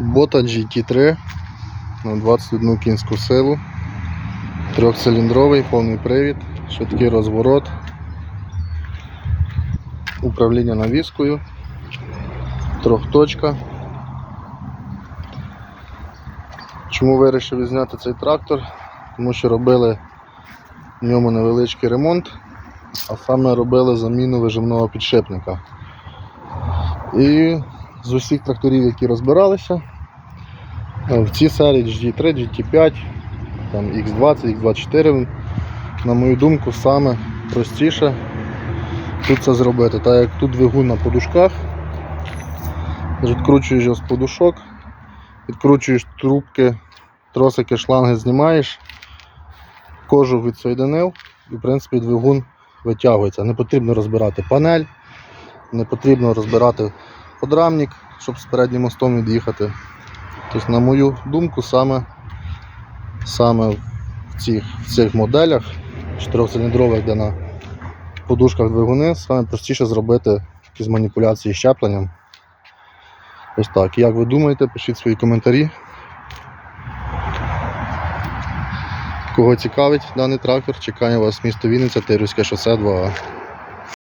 Кубота GT3 на 21 кінську силу. Трьохциліндровий, повний привід, швидкий розворот, управління навіскою, трьохточка. Чому вирішив зняти цей трактор? Тому що робили в ньому невеличкий ремонт, а саме робили заміну вижимного підшипника. І з усіх тракторів, які розбиралися, в цій серії GT3, GT5, там X20, X24, на мою думку, саме простіше тут це зробити. Так як тут двигун на подушках, відкручуєш його з подушок, відкручуєш трубки, тросики, шланги знімаєш, кожух відсоєдинив і в принципі двигун витягується. Не потрібно розбирати панель, не потрібно розбирати подрамник, щоб з переднім мостом від'їхати. Тобто, на мою думку, саме, саме в цих, в цих моделях чотирьохциліндрових, де на подушках двигуни, саме простіше зробити якісь маніпуляції щепленням. Ось так. Як ви думаєте, пишіть свої коментарі. Кого цікавить даний трактор, чекаю вас місто Вінниця, Тирівське шосе 2А.